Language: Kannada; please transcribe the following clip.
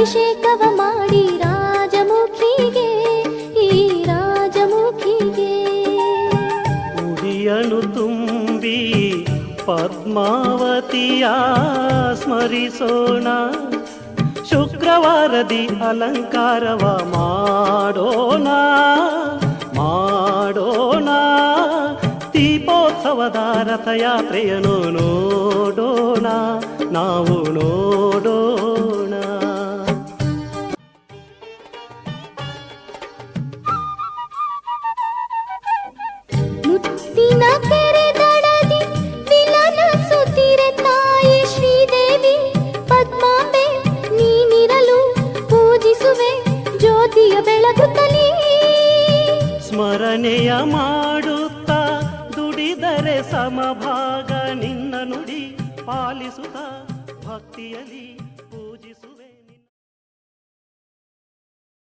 ಅಭಿಷೇಕವ ಮಾಡಿ ರಾಜಮುಖಿಗೆ, ಈ ರಾಜಮುಖಿಗೆ. ಉಡಿಯನು ತುಂಬಿ ಪದ್ಮಾವತಿಯ ಸ್ಮರಿಸೋಣ. ಶುಕ್ರವಾರದಿ ಅಲಂಕಾರವ ಮಾಡೋಣ ಮಾಡೋಣ. ದೀಪೋತ್ಸವದ ರಥಯಾತ್ರೆಯನ್ನು ನೋಡೋಣ, ನಾವು ನೋಡೋಣ ಜ್ಯೋತಿಯ ಬೆಳಗುತ್ತಲೇ. ಸ್ಮರಣೆಯ ಮಾಡುತ್ತಾ ದುಡಿದರೆ ಸಮಭಾಗ ನಿನ್ನ ನುಡಿ ಪಾಲಿಸುತ್ತ ಭಕ್ತಿಯಲ್ಲಿ.